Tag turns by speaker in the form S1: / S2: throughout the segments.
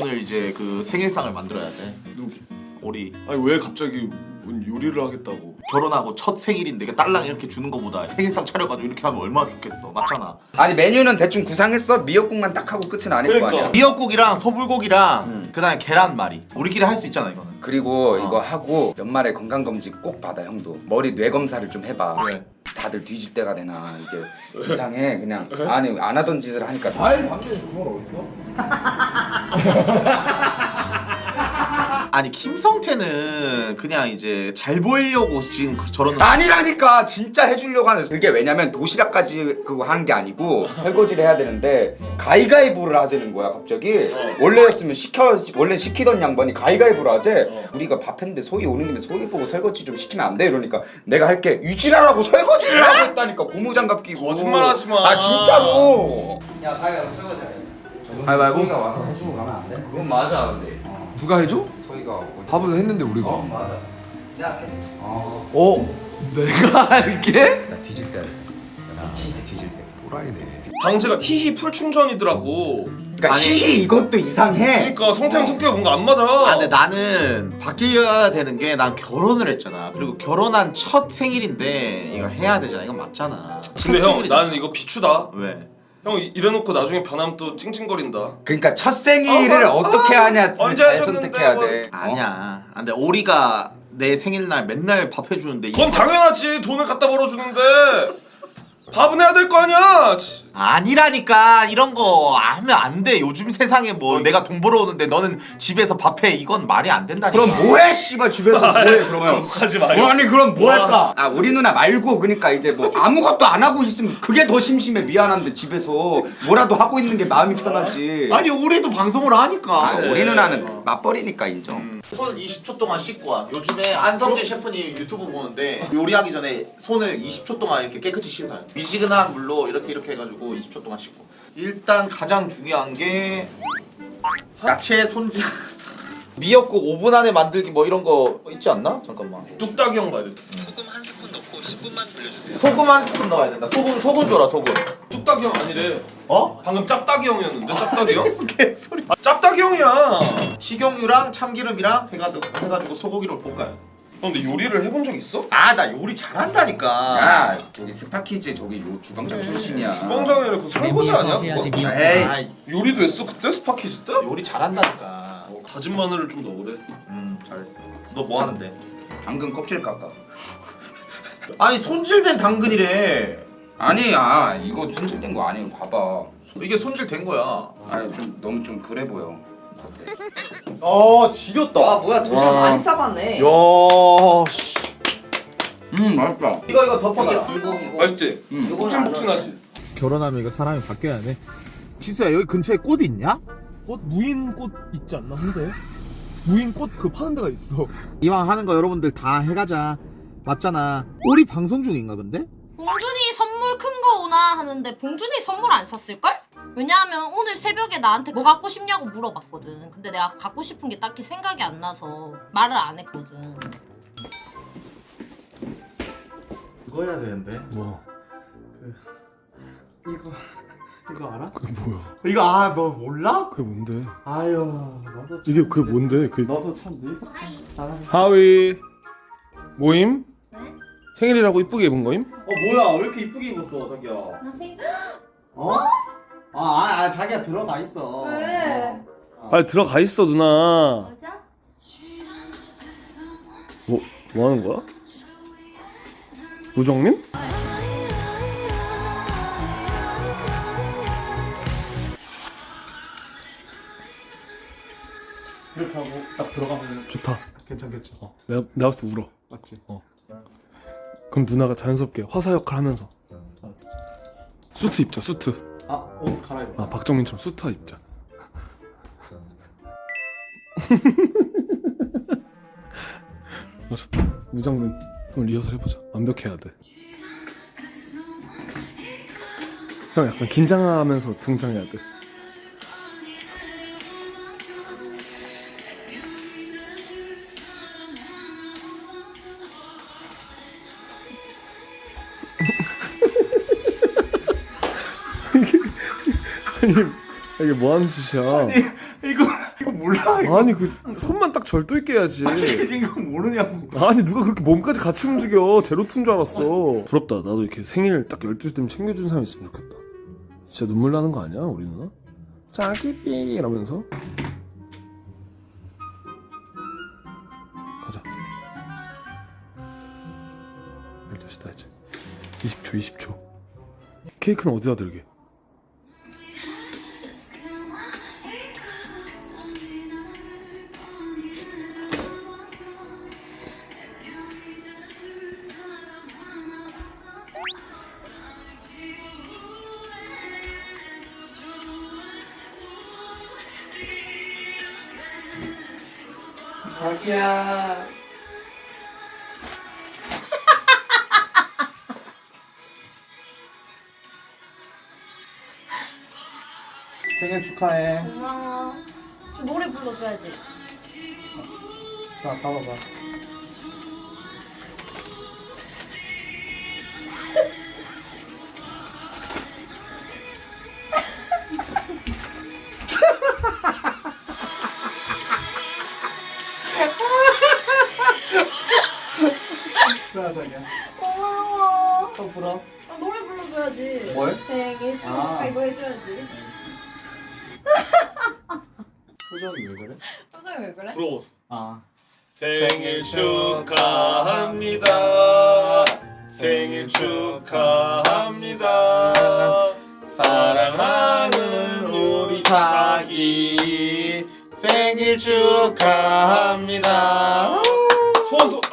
S1: 오늘 이제 그 생일상을 만들어야 돼.
S2: 누구?
S1: 우리
S2: 아니 왜 갑자기 뭔 요리를 하겠다고?
S1: 결혼하고 첫 생일인데 그 딸랑 이렇게 주는 거보다 생일상 차려가지고 이렇게 하면 얼마나 좋겠어. 맞잖아.
S3: 아니 메뉴는 대충 구상했어 미역국만 딱 하고 끝은 아닐 거
S2: 그러니까.
S3: 아니야
S1: 미역국이랑 소불고기랑
S3: 음.
S1: 그다음에 계란말이. 우리끼리 할 수 있잖아 이거는.
S3: 그리고
S1: 어.
S3: 이거 하고 연말에 건강검진 꼭 받아 형도 머리 뇌 검사를 좀 해봐
S1: 왜?
S3: 다들 뒤질 때가 되나 이게 이상해 그냥 아니 안 하던 짓을 하니까
S4: 아이 방금 그건 어딨어?
S1: 아니 김성태는 그냥 이제 잘 보이려고 지금 그- 저러는.
S3: 아니라니까 진짜 해주려고 하는 그게 왜냐면 도시락까지 그거 하는 게 아니고 설거지를 해야 되는데 가위가위보를 하자는 거야 갑자기. 원래였으면 시켜 원래 시키던 양반이 가위가위보를 하재 우리가 밥 했는데 소희 오는 김에 소희 보고 설거지 좀 시키면 안 돼? 이러니까 내가 할게. 유지라라고 설거지를 하고 있다니까. 고무장갑 끼고.
S2: 거짓말하지 마.
S3: 아 진짜로.
S5: 야 가위바위보 설거지 해
S4: 가위바위보?
S5: 소희가 와서 해주고 가면 안 돼?
S3: 그건 맞아 근데.
S4: 누가 해줘?
S5: 오고
S4: 밥은 했는데 우리가.
S5: 어 맞아 내가 할게
S4: 어? 내가 할게?
S5: 나 뒤질 때나 진짜 뒤질 때
S4: 또라이네.
S2: 방제가 히히 풀 충전이더라고.
S3: 그러니까
S1: 아니.
S3: 히히 이것도 이상해
S2: 그러니까 성태형 성격이 뭔가 안 맞아.
S1: 아 근데 나는 바뀌어야 되는 게 난 결혼을 했잖아. 그리고 결혼한 첫 생일인데 이거 해야 되잖아. 이건 맞잖아. 첫
S2: 근데 형
S1: 생일이잖아.
S2: 나는 이거 비추다.
S1: 왜?
S2: 형 이- 이래놓고 나중에 변하면 또 찡찡거린다.
S3: 그러니까 첫 생일을
S2: 어, 어,
S3: 어, 떻게 하냐
S2: 언제
S3: 잘
S2: 해줬는데
S3: 선택해야
S2: 뭐.
S3: 돼 어?
S1: 아니야. 아, 근데 오리가 내 생일날 맨날 밥 해주는데
S2: 그건
S1: 이-
S2: 당연하지. 돈을 갖다 벌어주는데 밥은 해야 될 거 아니야. 치.
S1: 아니라니까 이런 거 하면 안 돼. 요즘 세상에 뭐 내가 돈 벌어오는데 너는 집에서 밥해 이건 말이 안 된다니까.
S3: 그럼 뭐해 씨발 집에서 뭐해 그러면
S2: 하지 마요.
S3: 뭐 아니 그럼 뭐
S2: 와.
S3: 할까? 아 우리 누나 말고 그러니까 이제 뭐 아무것도 안 하고 있으면 그게 더 심심해 미안한데 집에서 뭐라도 하고 있는 게 마음이 편하지.
S1: 아니 우리도 방송을 하니까.
S3: 아, 우리 누나는 맞벌이니까 인정.
S1: 손 20초 동안 씻고 와. 요즘에 안성재 셰프님 유튜브 보는데 요리하기 전에 손을 20초 동안 이렇게 깨끗이 씻어요. 미지근한 물로 이렇게 이렇게 해가지고 20초 동안 씻고. 일단 가장 중요한 게 야채 손질. 미역국 5분 안에 만들기 뭐 이런 거 있지 않나? 잠깐만.
S2: 뚝딱이 형 말이야.
S1: 소금 한 스푼 넣어야 된다. 소금 소금 줘라 소금.
S2: 뚝딱이 형 아니래.
S1: 어?
S2: 방금 짭딱이 형이었는데 짭딱이 형?
S1: 개소리.
S2: 아 짭딱이 형이야.
S1: 식용유랑 참기름이랑 해가지고 해가지고 소고기를 볶아요.
S2: 형 근데 요리를 해본 적 있어?
S1: 아 나 요리 잘한다니까.
S3: 야 저기 스파키즈 저기 요 주방장 출신이야.
S2: 주방장이 아니라 그 설거지 아니야? 그거?
S3: 에이
S1: 아이,
S2: 요리도 했어 그때 스파키즈 때?
S1: 요리 잘한다니까.
S2: 다진 마늘을 좀 넣으래.
S1: 음 잘했어. 너 뭐 하는데?
S3: 당근 껍질 깎아.
S1: 아니 손질된 당근이래.
S3: 아니야 이거 손질된 거 아니고 봐봐.
S1: 이게 손질된 거야.
S3: 아니 좀 너무 좀 그래 보여.
S1: 아 지렸다.
S5: 와 뭐야 도시락
S1: 와.
S5: 많이 싸봤네
S1: 야 씨.
S3: 음 맛있다.
S1: 이거 이거
S5: 이게
S1: 덮어놔.
S5: 불고기고
S2: 맛있지?
S3: 음.
S5: 요거는 안
S2: 폭신폭신하지?
S6: 결혼하면 이거 사람이 바뀌어야 돼. 지수야 여기 근처에 꽃 있냐?
S7: 꽃 무인 꽃 있지 않나 근데 무인 꽃 그 파는 데가 있어
S6: 이왕 하는 거 여러분들 다 해가자. 맞잖아. 우리 방송 중인가 근데?
S8: 봉준이 선물 큰 거 오나 하는데 봉준이 선물 안 샀을걸? 왜냐하면 오늘 새벽에 나한테 뭐 갖고 싶냐고 물어봤거든. 근데 내가 갖고 싶은 게 딱히 생각이 안 나서 말을 안 했거든.
S6: 그거 해야 되는데.
S7: 뭐
S6: 이거 이거 알아?
S7: 그게 뭐야
S6: 이거 아 너 몰라?
S7: 그게 뭔데
S6: 아유 너도 참
S7: 이게 그게 뭔데 그
S6: 너도 참 늘. 잘하네.
S7: 하위 모임
S8: 네?
S7: 생일이라고 이쁘게 입은 거임?
S6: 어 뭐야 왜 이렇게 이쁘게 입었어 자기야? 어? 아, 아, 아 자기야 들어가 있어.
S8: 왜?
S7: 아 들어가 있어 누나
S8: 맞아?
S7: 뭐, 뭐 하는 거야? 우정민?
S6: 이렇게 하고 딱 들어가면
S7: 좋다
S6: 괜찮겠지?
S7: 어, 내가, 내가 봤을 때 울어
S6: 맞지?
S7: 그럼 누나가 자연스럽게 화사 역할 하면서 수트 입자 수트
S6: 아옷 갈아입어.
S7: 아 박정민처럼 수트 입자. 어 좋다. 우정민 한번 리허설 해보자. 완벽해야 돼 형 약간 긴장하면서 등장해야 돼 아니 이게 뭐 하는 짓이야?
S1: 이거 이거 몰라
S2: 아니 그 손만 딱 절도 있게 해야지.
S1: 이거 모르냐고.
S2: 아니 누가 그렇게 몸까지 같이 움직여? 제로투인 줄 알았어. 부럽다. 나도 이렇게 생일 딱 12시 되면 챙겨주는 사람 있으면 좋겠다. 진짜 눈물 나는 거 아니야 우리 누나? 자기 삐! 이러면서. 가자. 12시다 이제 20초 20초. 케이크는 어디다 들게?
S1: 자기야 생일 축하해
S8: 고마워. 저 노래 불러줘야지.
S1: 자 잡아봐 자 자기야
S8: 고마워.
S1: 또 불어
S8: 아, 노래 불러줘야지.
S1: 뭘?
S8: 생일 축하
S1: 아.
S8: 이거 해줘야지.
S1: 표정이 왜 그래?
S8: 표정이 왜 그래?
S9: 부러워서
S1: 아
S9: 생일 축하합니다 생일 축하합니다
S1: 사랑하는 우리 자기 생일 축하합니다
S9: 소원 어?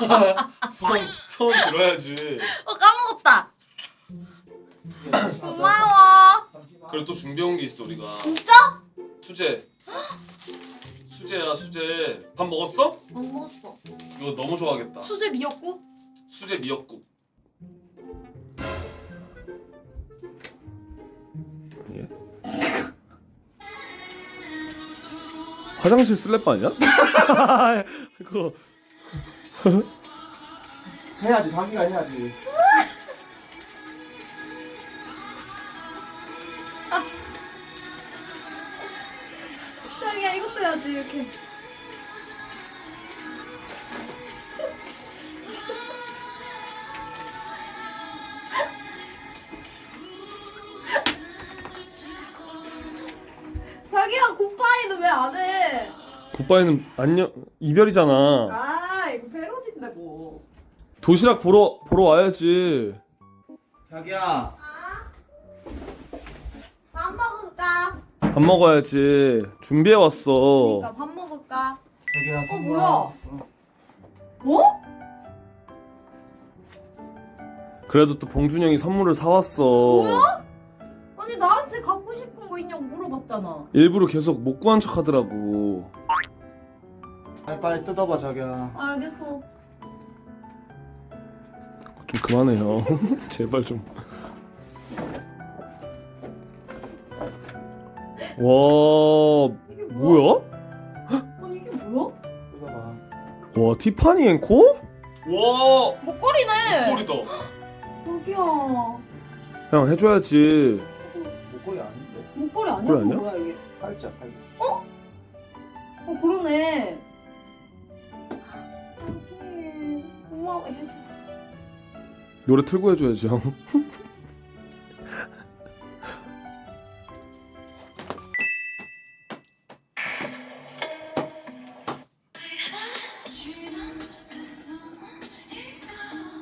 S9: 소원 소원 들어야지
S8: 어 까먹었다. 고마워.
S9: 그리고 또 준비한 게 있어 우리가
S8: 진짜?
S9: 수제 수제야 수제 밥 먹었어?
S8: 안 먹었어.
S9: 이거 너무 좋아하겠다
S8: 수제 미역국?
S9: 수제 미역국
S2: 예. 화장실 슬래프 아니야? 그거
S1: 해야지 자기가 해야지
S8: 자기야 이것도 해야지 이렇게. 자기야 굿바이는 왜안 해?
S2: 굿바이는 안녕 이별이잖아
S8: 아.
S2: 도시락 보러 보러 와야지
S1: 자기야
S8: 밥 먹을까?
S2: 밥 먹어야지 준비해 왔어
S8: 그러니까 밥 먹을까?
S1: 자기야 선물
S8: 뭐야?
S1: 왔어.
S8: 뭐?
S2: 그래도 또 봉준이 형이 선물을 사왔어
S8: 뭐야? 아니 나한테 갖고 싶은 거 있냐고 물어봤잖아.
S2: 일부러 계속 못 구한 척 하더라고
S1: 빨리 빨리 뜯어봐 자기야
S8: 알겠어.
S2: 좀 그만해요 제발 좀 와,
S8: 이게 뭐야? 아니 이게 뭐야?
S2: 와, 티파니 앤코?
S9: 와
S8: 목걸이네.
S9: 목걸이다
S8: 자기야
S2: 형 해줘야지.
S1: 목걸이 아닌데
S8: 목걸이 아니야?
S2: 목걸이 아니야?
S8: 뭐야 이게?
S1: 팔자 팔자
S8: 어 그러네. 음, 고마워.
S2: 노래 틀고 해줘야지 형.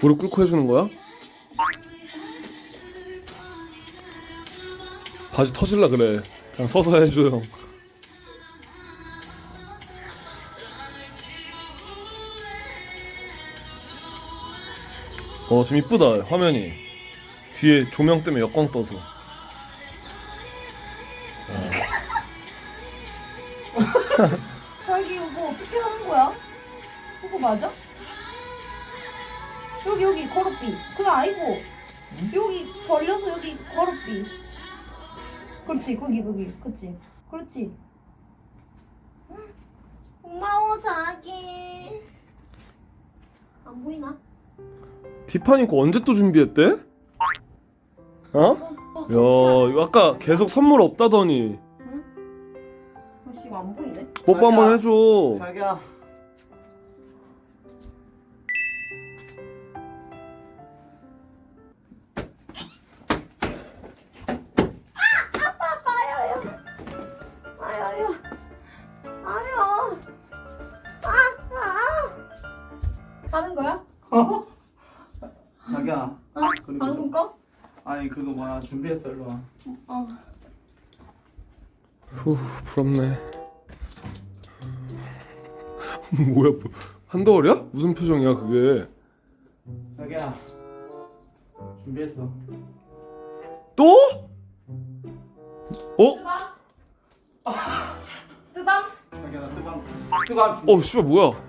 S2: 무릎 꿇고 해주는 거야? 바지 터질라 그래. 그냥 서서 해줘 형. 어, 좀 이쁘다 화면이. 뒤에 조명 때문에 역광 떠서.
S8: 자기 이거 어떻게 하는 거야? 이거 맞아? 여기 여기 거롭비 그거 아니고 여기 벌려서 여기 거롭비 그렇지 거기 거기 그렇지 그렇지 응. 고마워 자기 안 보이나?
S2: 디파니 거 언제 또 준비했대? 어? 야, 아까 계속 선물 없다더니
S1: 혹시
S8: 이거 안 보이네? 뽀뽀 한번 해줘.
S1: 자기야 준비했어 일로 와.
S8: 어.
S2: 후 부럽네 뭐야 뭐, 한더월이야? 무슨 표정이야 그게
S1: 자기야. 준비했어.
S2: 또? 어?
S8: 뜨밤.
S1: 자기야 나 뜨밤. 뜨밤 준비.
S2: 어 씨발 뭐야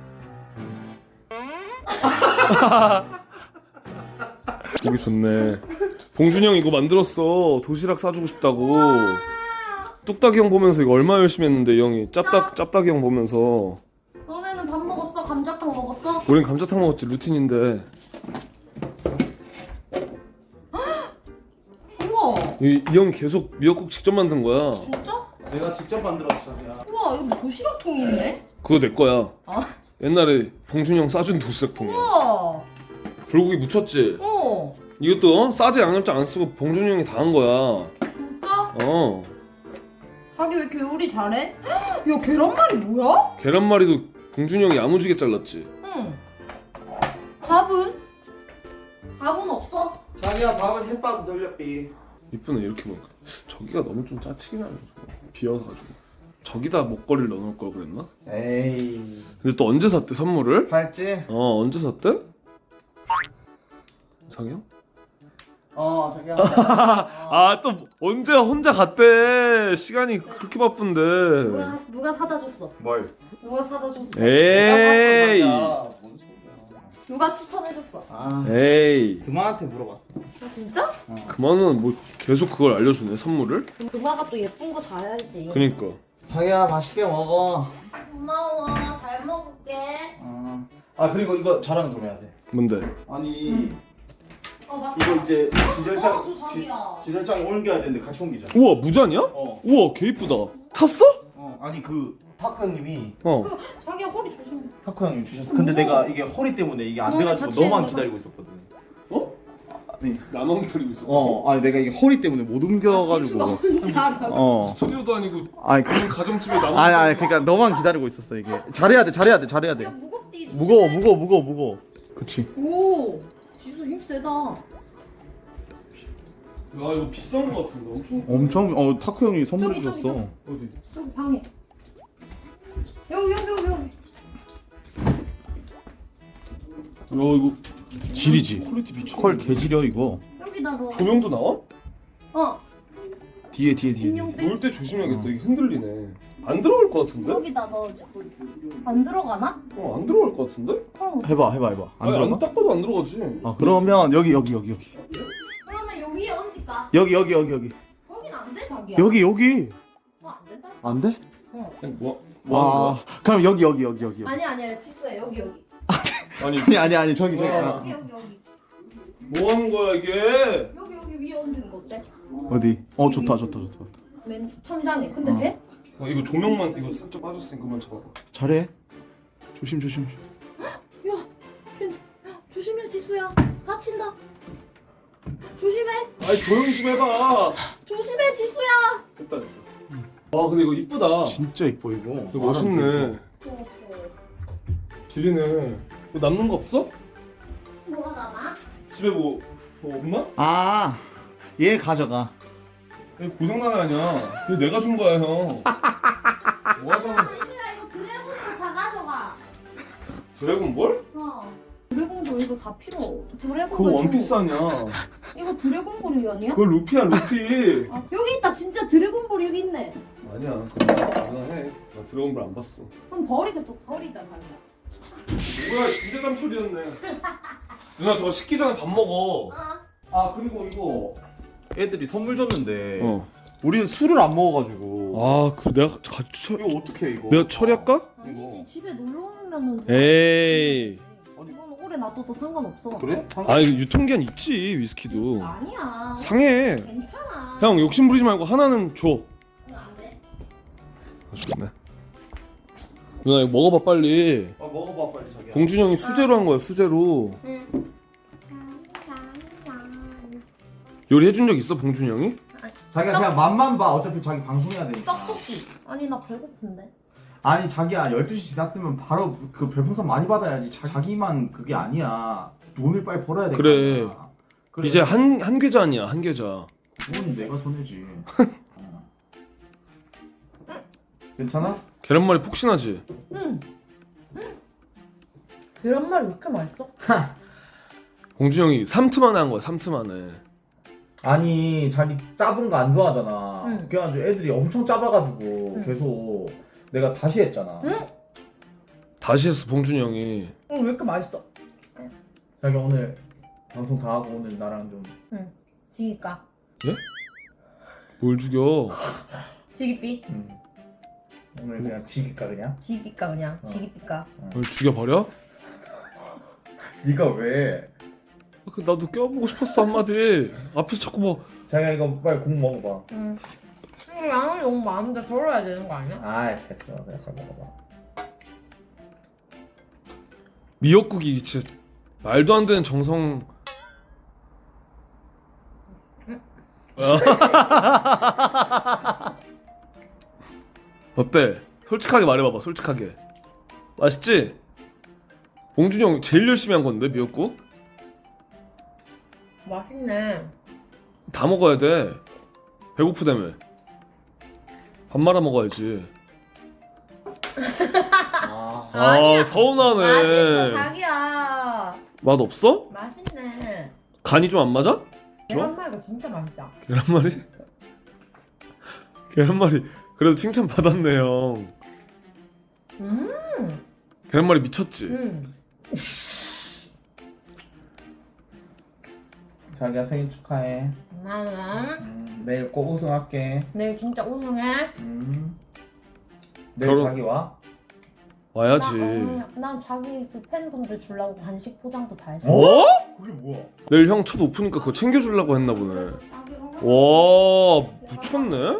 S2: 보기 좋네 봉준이 형 이거 만들었어 도시락 싸주고 싶다고 뚝딱이 형 보면서 이거 얼마 열심히 했는데 이 형이 짭딱 짭딱이 형 보면서
S8: 너네는 밥 먹었어? 감자탕 먹었어?
S2: 우린 감자탕 먹었지 루틴인데
S8: 우와.
S2: 이, 이 형이 계속 미역국 직접 만든 거야
S8: 진짜?
S1: 내가 직접 만들었어 자기야.
S8: 우와 이거 뭐 도시락통이 있네?
S2: 그거 내 거야
S8: 아.
S2: 옛날에 봉준이 형 싸준 도시락통이야
S8: 우와.
S2: 불고기 묻혔지?
S8: 어.
S2: 이것도 어? 싸지 양념장 안 쓰고 봉준이 형이 다 한 거야
S8: 진짜?
S2: 어
S8: 자기 왜 이렇게 요리 잘해? 야 계란말이 뭐야?
S2: 계란말이도 봉준이 형이 야무지게 잘랐지
S8: 응. 밥은? 밥은 없어?
S1: 자기야 밥은 햇밥 돌려삐.
S2: 이쁘네 이렇게 보니까 저기가 너무 좀 짜치긴 하네 비어가지고 저기다 먹거리를 넣어놓을 걸 그랬나?
S1: 에이.
S2: 근데 또 언제 샀대 선물을?
S1: 봤지?
S2: 어 언제 샀대? 상영?
S1: 어 자기야.
S2: 아또 언제 혼자 갔대 시간이 그렇게 바쁜데
S8: 누가 누가 사다 줬어?
S3: 뭘?
S8: 누가 사다 줬어?
S2: 에이
S1: 뭔 소리야.
S8: 누가 추천해 줬어?
S1: 아
S2: 에이
S1: 그마한테 물어봤어.
S8: 아 진짜?
S2: 그만은 뭐 계속 그걸 알려주네 선물을?
S8: 그럼 금화가 또 예쁜 거 잘 알지.
S2: 그니까
S1: 자기야 맛있게 먹어.
S8: 고마워. 잘 먹을게.
S1: 어. 아 그리고 이거 자랑 좀 해야 돼.
S2: 뭔데?
S1: 아니
S8: 어 맞다.
S1: 이거 이제
S8: 어,
S1: 지절장
S8: 저 자기야.
S1: 지절장에 옮겨야 되는데 같이 옮기자.
S2: 우와 무잔이야?
S1: 어.
S2: 우와 개 이쁘다 탔어?
S1: 어 아니 그 타코 형님이
S2: 어
S8: 자기야 허리 조심해.
S1: 타코 형님 주셨어. 근데. 내가 이게 허리 때문에 이게 안
S8: 너네
S1: 돼가지고
S8: 같이
S1: 너만
S8: 해서.
S1: 기다리고 있었거든.
S2: 어?
S1: 아니
S2: 나만 기다리고 있어
S1: 어 아니 내가 이게 허리 때문에 못
S8: 지수가
S1: 옮겨가지고.
S8: 혼자 하라고.
S1: 어.
S2: 스튜디오도 아니고
S1: 아니 그
S2: 우리 가정집에 나만
S1: 아니 아니 그러니까 너만 기다리고 있었어 이게. 잘해야 돼 잘해야 돼 잘해야
S8: 야
S1: 돼.
S8: 무겁디.
S1: 무거워 무거워 무거워 무거워. 그치.
S8: 오. 지수 힘 세다.
S2: 야 이거 비싼 거 같은데 엄청
S1: 엄청 어 타코 형이 선물
S8: 저기, 저기,
S1: 주셨어.
S2: 어디?
S8: 저기 방에. 여기 여기 여기 여기.
S2: 야 이거
S1: 질이지.
S2: 퀄리티 미쳐
S1: 컬 개지려 이거.
S8: 여기다 넣어.
S2: 조명도 나와?
S8: 어.
S1: 뒤에 뒤에 뒤에.
S8: 인형 빼.
S2: 놓을 때 조심해야겠다 이게 흔들리네 안 들어갈 것 같은데?
S8: 여기다 넣어줘. 안 들어가나?
S2: 어 안 들어갈 것 같은데?
S8: 그럼
S1: 해봐 해봐 해봐. 안
S2: 아니,
S1: 들어가?
S2: 안 딱 봐도 안 들어가지
S1: 아 그러면 여기 여기 여기 여기
S8: 그러면 여기 얹을까?
S1: 여기 여기 여기 여기
S8: 거긴 안 돼 자기야.
S1: 여기 여기
S8: 어, 안 된다.
S1: 안 돼?
S2: 아니 뭐, 뭐 하는
S1: 와 그럼 여기 여기 여기 여기 여기.
S8: 아니 아니야 치수야 여기 여기.
S2: 거야? 아니
S1: 아니 아니 아니 저기 저기
S8: 여기
S1: 아,
S8: 여기 여기 여기.
S2: 뭐 하는 거야 이게
S8: 여기 여기 위에 얹는 거 어때?
S1: 어디? 어 좋다 좋다 좋다 좋다.
S8: 맨 천장에. 근데
S1: 어.
S8: 돼?
S2: 어, 이거 조명만 이거 살짝 빠졌으니까 그만 잡아봐
S1: 잘해. 조심 조심.
S8: 야, 괜찮. 조심해 지수야. 다친다. 조심해.
S2: 아니 조용히 좀 해봐
S8: 조심해 지수야.
S2: 됐다 됐다 와 근데 이거 이쁘다
S1: 진짜 이뻐 이거.
S2: 이거 멋있네 지리네 뭐 남는 거 없어?
S8: 뭐가 남아?
S2: 집에 뭐, 뭐 없나?
S1: 아 얘 가져가.
S2: 고장난 애 아니야 이거 내가 준 거야 형 뭐 하잖아
S8: 지수야 이거 드래곤볼 다 가져가.
S2: 드래곤 볼?
S8: 어. 드래곤볼 이거 다 필요. 드래곤볼.
S2: 그거
S8: 좀-
S2: 원피스 아니야
S8: 이거 드래곤볼이 아니야?
S2: 그거 루피야 루피
S8: 아, 여기 있다 진짜 드래곤볼 여기 있네.
S2: 아니야 장난해 나 드래곤 볼 안 봤어
S8: 그럼 버리게 또 버리자 자기야.
S2: 뭐야 진짜 땀소리였네 누나 저거 식기 전에 밥 먹어
S1: 아 그리고 이거 애들이 선물 줬는데
S2: 어.
S1: 우리는 술을 안 먹어가지고
S2: 아, 그 내가 같이 처...
S1: 이거 어떻게 이거?
S2: 내가 처리할까?
S8: 아니지 집에 놀러 오면은.
S2: 에이.
S8: 이건 오래 놔둬도 상관없어.
S1: 그래?
S2: 아, 이거 유통기한 있지 위스키도.
S8: 아니야.
S2: 상해.
S8: 괜찮아.
S2: 형 욕심 부리지 말고 하나는 줘.
S8: 그건 안 돼.
S2: 좋네. 누나 이거 먹어봐 빨리.
S10: 어 먹어봐 빨리 자기야.
S2: 봉준이 형이 수제로 한 거야 수제로. 요리 해 준 적 있어 봉준이 형이?
S1: 자기야 그냥 맛만 봐. 어차피 자기 방송해야 되니까.
S8: 떡볶이. 아니 나 배고픈데.
S1: 아니 자기야 12시 지났으면 바로 그 별풍선 많이 받아야지. 자, 자기만 그게 아니야. 돈을 빨리 벌어야 돼.
S2: 그래. 이제 한 한 계좌 아니야 한 계좌.
S1: 그건 내가 손해지. 어. 괜찮아?
S2: 계란말이 폭신하지?
S8: 계란말이 왜 이렇게 맛있어?
S2: 봉준이 형이 3트 만에 한 거야 3트 만에.
S1: 아니 자기 짜은 거 안 좋아하잖아.
S8: 응.
S1: 그래가지고 애들이 엄청 짜봐가지고
S8: 응.
S1: 계속 내가 다시 했잖아.
S8: 응?
S2: 다시 했어 봉준이 형이.
S8: 어, 왜 이렇게 맛있어?
S1: 자기 오늘 방송 다 하고 오늘 나랑 좀
S8: 지기까.
S2: 뭘 죽여?
S8: 지기삐.
S1: 음. 오늘 그냥 지길까 그냥?
S8: 지기까 그냥.
S1: 어.
S8: 지기삐까.
S2: 뭘 죽여버려?
S1: 네가 왜?
S2: 그 나도 껴보고 싶었어 한마디. 앞에서 자꾸 뭐
S1: 자기가 이거 빨리 국 먹어봐.
S8: 응. 이거 양이 너무 많은데 덜어야 되는 거 아니야?
S1: 아 됐어 그냥 가 먹어봐.
S2: 미역국이 진짜 말도 안 되는 정성. 어때? 솔직하게 말해봐봐 솔직하게 맛있지? 봉준이 형 제일 열심히 한 건데 미역국?
S8: 맛있네.
S2: 다 먹어야 돼 배고프다며 밥 말아 먹어야지
S1: 아
S2: 아
S8: 아니야.
S2: 서운하네
S8: 맛있어 자기야.
S2: 맛 없어?
S8: 맛있네.
S2: 간이 좀 안 맞아?
S8: 계란말이가 진짜 맛있다.
S2: 계란말이? 계란말이 그래도 칭찬 받았네 형
S8: 음.
S2: 계란말이 미쳤지?
S8: 음.
S1: 자기야 생일 축하해.
S8: 고마워.
S1: 음, 내일 꼭 우승할게.
S8: 내일 진짜 우승해.
S1: 음. 내일
S2: 결혼-
S1: 자기 와?
S2: 와야지
S8: 나, 어, 난 자기 그 팬분들 주려고 간식 포장도 다 했어.
S2: 어?
S1: 그게 뭐야?
S2: 내일 형 첫 오프니까 그거 챙겨주려고 했나 보네 와 미쳤네?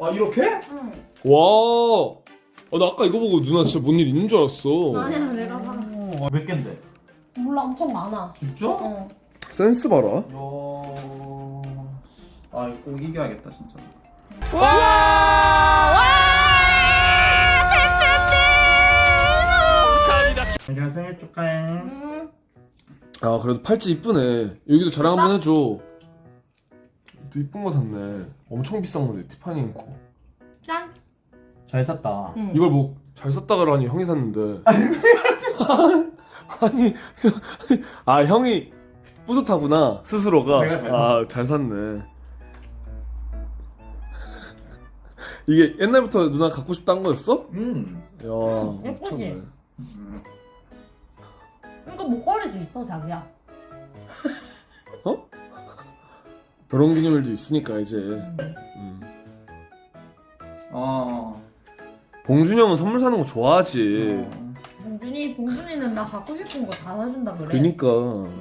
S1: 아 이렇게?
S8: 응.
S2: 와 아, 나 아까 이거 보고 누나 진짜 뭔 일 있는 줄 알았어
S8: 아니야 내가 봐.
S1: 어, 몇 갠데?
S8: 몰라 엄청 많아.
S1: 진짜?
S8: 어.
S2: 센스 봐라
S1: 어... 아 이거 꼭 이겨야겠다 진짜. 자기야 생일 축하해.
S8: 음.
S2: 아 그래도 팔찌 이쁘네 여기도 자랑 한번 해줘 또 이쁜 거 샀네 엄청 비싼 건데 티파니 잉코
S8: 짠.
S1: 잘 샀다.
S8: 응.
S2: 이걸 뭐 잘 샀다 그러니 형이 샀는데 아니 아 형이 뿌듯하구나 스스로가
S1: 내가 잘
S2: 아 잘 샀네 이게 옛날부터 누나 갖고 싶다 한 거였어?
S1: 음.
S2: 야
S8: 예쁘지?
S2: 미쳤네
S8: 이거 목걸이도 있어 자기야.
S2: 결혼 기념일도 있으니까 이제 음.
S1: 어.
S2: 봉준이 형은 선물 사는 거 좋아하지
S1: 어.
S8: 봉준이 봉준이는 나 갖고 싶은 거 다 사준다 그래.
S2: 그니까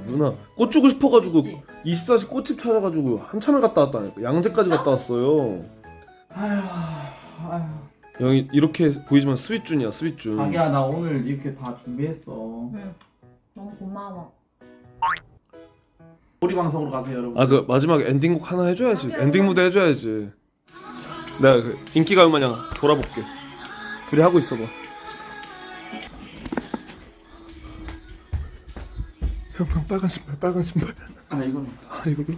S2: 누나 꽃 주고 싶어가지고
S8: 그치?
S2: 24시 꽃집 찾아가지고 한참을 갔다 왔다니까 양재까지 갔다 왔어요
S1: 아휴. 아휴.
S2: 형이 이렇게 보이지만 스윗준이야 스윗준
S1: 자기야 나 오늘 이렇게 다 준비했어.
S8: 응. 너무 고마워.
S1: 우리 방송으로 가세요 여러분.
S2: 아 그 마지막에 엔딩곡 하나 해줘야지 엔딩 무대 해줘야지 내가 그 인기 가요 마냥 돌아볼게 둘이 하고 있어봐 형, 형 빨간 신발 빨간 신발
S1: 아 이거는.
S2: 아 이걸로